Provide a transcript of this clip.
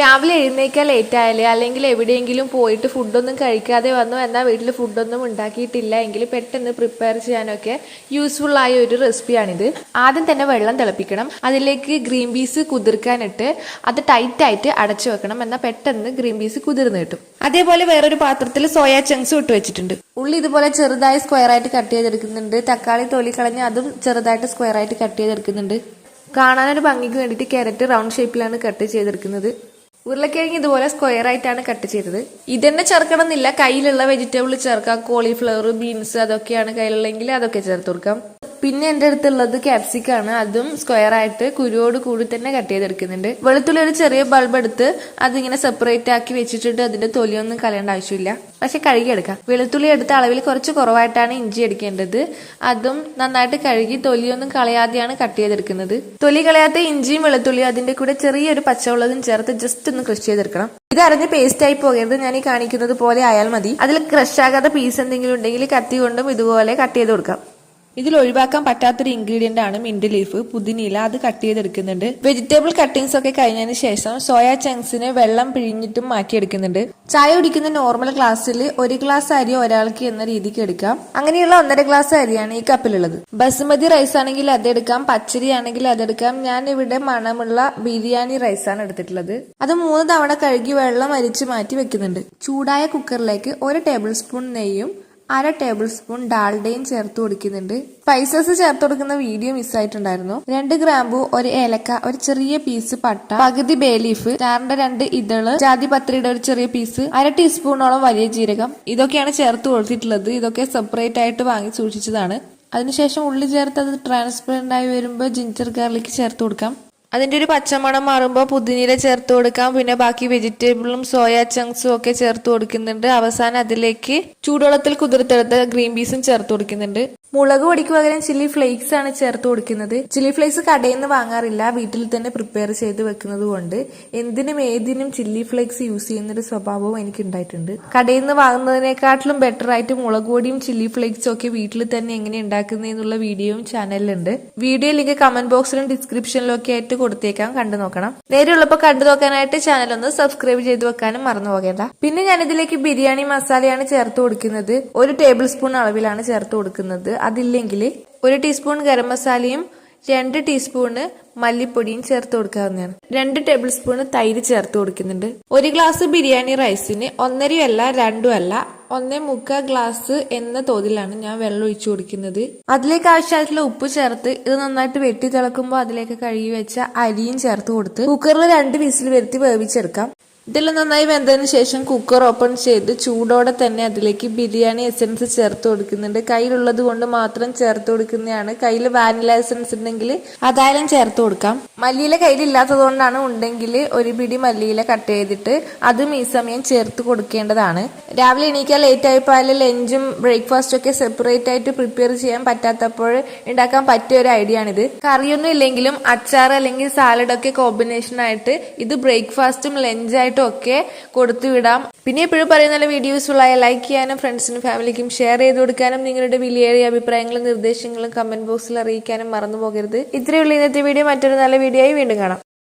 രാവിലെ എഴുന്നേക്കാൻ ലേറ്റായാലേ അല്ലെങ്കിൽ എവിടെയെങ്കിലും പോയിട്ട് ഫുഡൊന്നും കഴിക്കാതെ വന്നു എന്നാൽ വീട്ടിൽ ഫുഡൊന്നും ഉണ്ടാക്കിയിട്ടില്ല എങ്കിൽ പെട്ടെന്ന് പ്രിപ്പയർ ചെയ്യാനൊക്കെ യൂസ്ഫുൾ ആയ ഒരു റെസിപ്പിയാണിത് ആദ്യം തന്നെ വെള്ളം തിളപ്പിക്കണം. അതിലേക്ക് ഗ്രീൻ പീസ് കുതിർക്കാനിട്ട് അത് ടൈറ്റായിട്ട് അടച്ചു വെക്കണം. എന്നാൽ പെട്ടെന്ന് ഗ്രീൻ പീസ് കുതിർന്ന് കിട്ടും. അതേപോലെ വേറൊരു പാത്രത്തിൽ സോയാ ചങ്ക്സ് ഇട്ട് വെച്ചിട്ടുണ്ട്. ഉള്ളി ഇതുപോലെ ചെറുതായി സ്ക്വയർ ആയിട്ട് കട്ട് ചെയ്തെടുക്കുന്നുണ്ട്. തക്കാളി തൊലി കളഞ്ഞ് അതും ചെറുതായിട്ട് സ്ക്വയർ ആയിട്ട് കട്ട് ചെയ്തെടുക്കുന്നുണ്ട്. കാണാനൊരു ഭംഗിക്ക് വേണ്ടിയിട്ട് കാരറ്റ് റൗണ്ട് ഷേപ്പിലാണ് കട്ട് ചെയ്തെടുക്കുന്നത്. ഉരുളക്കിഴങ്ങ് ഇതുപോലെ സ്ക്വയർ ആയിട്ടാണ് കട്ട് ചെയ്തത്. ഇതന്നെ ചേർക്കണം എന്നില്ല കയ്യിലുള്ള വെജിറ്റബിൾ ചേർക്കാം. കോളിഫ്ലവർ ബീൻസ് അതൊക്കെയാണ് കയ്യിലുള്ളെങ്കിൽ അതൊക്കെ ചേർത്ത് കൊടുക്കാം. പിന്നെ എന്റെ അടുത്തുള്ളത് ക്യാപ്സിക്കാണ് അതും സ്ക്വയർ ആയിട്ട് കുരുവോട് കൂടി തന്നെ കട്ട് ചെയ്തെടുക്കുന്നുണ്ട്. വെളുത്തുള്ളി ഒരു ചെറിയ ബൾബ് എടുത്ത് അതിങ്ങനെ സെപ്പറേറ്റ് ആക്കി വെച്ചിട്ടുണ്ട്. അതിന്റെ തൊലിയൊന്നും കളയേണ്ട ആവശ്യമില്ല. പക്ഷെ കഴുകിയെടുക്കാം. വെളുത്തുള്ളി എടുത്ത അളവിൽ കുറച്ച് കുറവായിട്ടാണ് ഇഞ്ചി എടുക്കേണ്ടത് അതും നന്നായിട്ട് കഴുകി തൊലിയൊന്നും കളയാതെയാണ് കട്ട് ചെയ്തെടുക്കുന്നത്. തൊലി കളയാത്ത ഇഞ്ചിയും വെളുത്തുള്ളിയും അതിന്റെ കൂടെ ചെറിയൊരു പച്ചമുളകും ചേർത്ത് ജസ്റ്റ് ഒന്ന് ക്രഷ് ചെയ്തെടുക്കണം. ഇത് അരഞ്ഞ് പേസ്റ്റ് ആയി പോകരുത്. ഞാൻ ഈ കാണിക്കുന്നത് പോലെ ആയാൽ മതി. അതിൽ ക്രഷ് ആകാത്ത പീസ് എന്തെങ്കിലും ഉണ്ടെങ്കിൽ കത്തി കൊണ്ടും ഇതുപോലെ കട്ട് ചെയ്ത് കൊടുക്കാം. ഇതിൽ ഒഴിവാക്കാൻ പറ്റാത്തൊരു ഇൻഗ്രീഡിയന്റ് ആണ് മിന്റ് ലീഫ് പുതിനീല അത് കട്ട് ചെയ്തെടുക്കുന്നുണ്ട്. വെജിറ്റബിൾ കട്ടിങ്സ് ഒക്കെ കഴിഞ്ഞതിന് ശേഷം സോയാ ചങ്ക്സിനെ വെള്ളം പിഴിഞ്ഞിട്ടും മാറ്റിയെടുക്കുന്നുണ്ട്. ചായ കുടിക്കുന്ന നോർമൽ ഗ്ലാസ്സിൽ ഒരു ഗ്ലാസ് അരി ഒരാൾക്ക് എന്ന രീതിക്ക് എടുക്കാം. അങ്ങനെയുള്ള ഒന്നര ഗ്ലാസ് അരിയാണ് ഈ കപ്പിലുള്ളത് ബസുമതി റൈസ് ആണെങ്കിൽ അതെടുക്കാം പച്ചരി ആണെങ്കിൽ അതെടുക്കാം ഞാൻ ഇവിടെ മണമുള്ള ബിരിയാണി റൈസ് ആണ് എടുത്തിട്ടുള്ളത്. അത് മൂന്ന് തവണ കഴുകി വെള്ളം അരിച്ച് മാറ്റി വെക്കുന്നുണ്ട്. ചൂടായ കുക്കറിലേക്ക് ഒരു ടേബിൾ സ്പൂൺ നെയ്യും അര ടേബിൾ സ്പൂൺ ഡാൽഡയും ചേർത്ത് കൊടുക്കുന്നുണ്ട്. സ്പൈസസ് ചേർത്ത് കൊടുക്കുന്ന വീഡിയോ മിസ്സായിട്ടുണ്ടായിരുന്നു രണ്ട് ഗ്രാമ്പു ഒരു ഏലക്ക ഒരു ചെറിയ പീസ് പട്ട പകുതി ബേലീഫ് ചാറിന്റെ രണ്ട് ഇതൾ ജാതിപത്രിയുടെ ഒരു ചെറിയ പീസ് അര ടീസ്പൂണോളം വലിയ ജീരകം. ഇതൊക്കെയാണ് ചേർത്ത് കൊടുത്തിട്ടുള്ളത്. ഇതൊക്കെ സെപ്പറേറ്റ് ആയിട്ട് വാങ്ങി സൂക്ഷിച്ചതാണ്. അതിനുശേഷം ഉള്ളി ചേർത്ത് അത് ട്രാൻസ്പെറന്റ് ആയി വരുമ്പോൾ ജിഞ്ചർ ഗാർലിക് ചേർത്ത് കൊടുക്കാം. അതിന്റെ ഒരു പച്ചമണം മാറുമ്പോൾ പുതിനീര ചേർത്ത് കൊടുക്കാം. പിന്നെ ബാക്കി വെജിറ്റബിളും സോയ ചങ്ക്സും ഒക്കെ ചേർത്ത് കൊടുക്കുന്നുണ്ട്. അവസാനം അതിലേക്ക് ചൂടുവെള്ളത്തിൽ കുതിർത്തെടുത്ത ഗ്രീൻ പീസും ചേർത്ത് കൊടുക്കുന്നുണ്ട്. മുളക് പൊടിക്ക് പകരം ചില്ലി ഫ്ലേക്സ് ആണ് ചേർത്ത് കൊടുക്കുന്നത്. ചില്ലി ഫ്ലേക്സ് കടയിൽ നിന്ന് വാങ്ങാറില്ല. വീട്ടിൽ തന്നെ പ്രിപ്പയർ ചെയ്ത് വെക്കുന്നത് കൊണ്ട് എന്തിനും ഏതിനും ചില്ലി ഫ്ലേക്സ് യൂസ് ചെയ്യുന്ന ഒരു സ്വഭാവവും എനിക്ക് ഉണ്ടായിട്ടുണ്ട്. കടയിൽ നിന്ന് വാങ്ങുന്നതിനെക്കാട്ടിലും ബെറ്റർ ആയിട്ട് മുളക് പൊടിയും ചില്ലി ഫ്ലേക്സും ഒക്കെ വീട്ടിൽ തന്നെ എങ്ങനെ ഉണ്ടാക്കുന്നതെന്നുള്ള വീഡിയോയും ചാനലിലുണ്ട്. വീഡിയോ ലിങ്ക് കമന്റ് ബോക്സിലും ഡിസ്ക്രിപ്ഷനിലും ഒക്കെ ആയിട്ട് കൊടുത്തേക്കാം കണ്ടു നോക്കണം. നേരെയുള്ളപ്പോൾ കണ്ടു നോക്കാനായിട്ട് ചാനൽ ഒന്ന് സബ്സ്ക്രൈബ് ചെയ്ത് വെക്കാനും മറന്നു പോകേണ്ട. പിന്നെ ഞാൻ ഇതിലേക്ക് ബിരിയാണി മസാലയാണ് ചേർത്ത് കൊടുക്കുന്നത്. ഒരു ടേബിൾ സ്പൂൺ അളവിലാണ് ചേർത്ത് കൊടുക്കുന്നത്. അതില്ലെങ്കിൽ ഒരു ടീസ്പൂൺ ഗരം മസാലയും രണ്ട് ടീസ്പൂണ് മല്ലിപ്പൊടിയും ചേർത്ത് കൊടുക്കാവുന്നതാണ്. രണ്ട് ടേബിൾ സ്പൂൺ തൈര് ചേർത്ത് കൊടുക്കുന്നുണ്ട്. ഒരു ഗ്ലാസ് ബിരിയാണി റൈസിന് ഒന്നരയല്ല രണ്ടുമല്ല ഒന്നേ മുക്കാൽ ഗ്ലാസ് എന്ന തോതിലാണ് ഞാൻ വെള്ളം ഒഴിച്ചു കൊടുക്കുന്നത്. അതിലേക്ക് ആവശ്യമായിട്ടുള്ള ഉപ്പ് ചേർത്ത് ഇത് നന്നായിട്ട് വെട്ടി തിളക്കുമ്പോൾ അതിലേക്ക് കഴുകി വെച്ച അരിയും ചേർത്ത് കൊടുത്ത് കുക്കറിൽ രണ്ട് വിസിൽ വരുത്തി വേവിച്ചെടുക്കാം. ഇതെല്ലാം നന്നായി വെന്തതിന് ശേഷം കുക്കർ ഓപ്പൺ ചെയ്ത് ചൂടോടെ തന്നെ അതിലേക്ക് ബിരിയാണി എസൻസ് ചേർത്ത് കൊടുക്കുന്നുണ്ട്. കയ്യിലുള്ളത് കൊണ്ട് മാത്രം ചേർത്ത് കൊടുക്കുന്നതാണ്. കയ്യിൽ വാനില എസൻസ് ഉണ്ടെങ്കിൽ അതായാലും ചേർത്ത് കൊടുക്കാം. മല്ലിയില കയ്യിലില്ലാത്തത് കൊണ്ടാണ് ഉണ്ടെങ്കിൽ ഒരു പിടി മല്ലിയില കട്ട് ചെയ്തിട്ട് അതും ഈ സമയം ചേർത്ത് കൊടുക്കേണ്ടതാണ്. രാവിലെ എണീക്കാൻ ലേറ്റ് ആയപ്പോൾ ലഞ്ചും ബ്രേക്ക്ഫാസ്റ്റും ഒക്കെ സെപ്പറേറ്റ് ആയിട്ട് പ്രിപ്പയർ ചെയ്യാൻ പറ്റാത്തപ്പോൾ ഉണ്ടാക്കാൻ പറ്റിയ ഒരു ഐഡിയ ആണിത്. കറിയൊന്നും ഇല്ലെങ്കിലും അച്ചാർ അല്ലെങ്കിൽ സാലഡ് ഒക്കെ കോമ്പിനേഷൻ ആയിട്ട് ഇത് ബ്രേക്ക്ഫാസ്റ്റും ലഞ്ചായിട്ടും ഒക്കെ കൊടുത്തു വിടാം. പിന്നെ എപ്പോഴും പറയുന്ന നല്ല വീഡിയോസ് ആയ ലൈക്ക് ചെയ്യാനും ഫ്രണ്ട്സിനും ഫാമിലിക്കും ഷെയർ ചെയ്ത് കൊടുക്കാനും നിങ്ങളുടെ വിലയേറിയ അഭിപ്രായങ്ങളും നിർദ്ദേശങ്ങളും കമന്റ് ബോക്സിൽ അറിയിക്കാനും മറന്നു പോകരുത്. ഇത്രയുള്ള ഇന്നത്തെ വീഡിയോ മറ്റൊരു നല്ല വീഡിയോ ആയി വീണ്ടും കാണാം.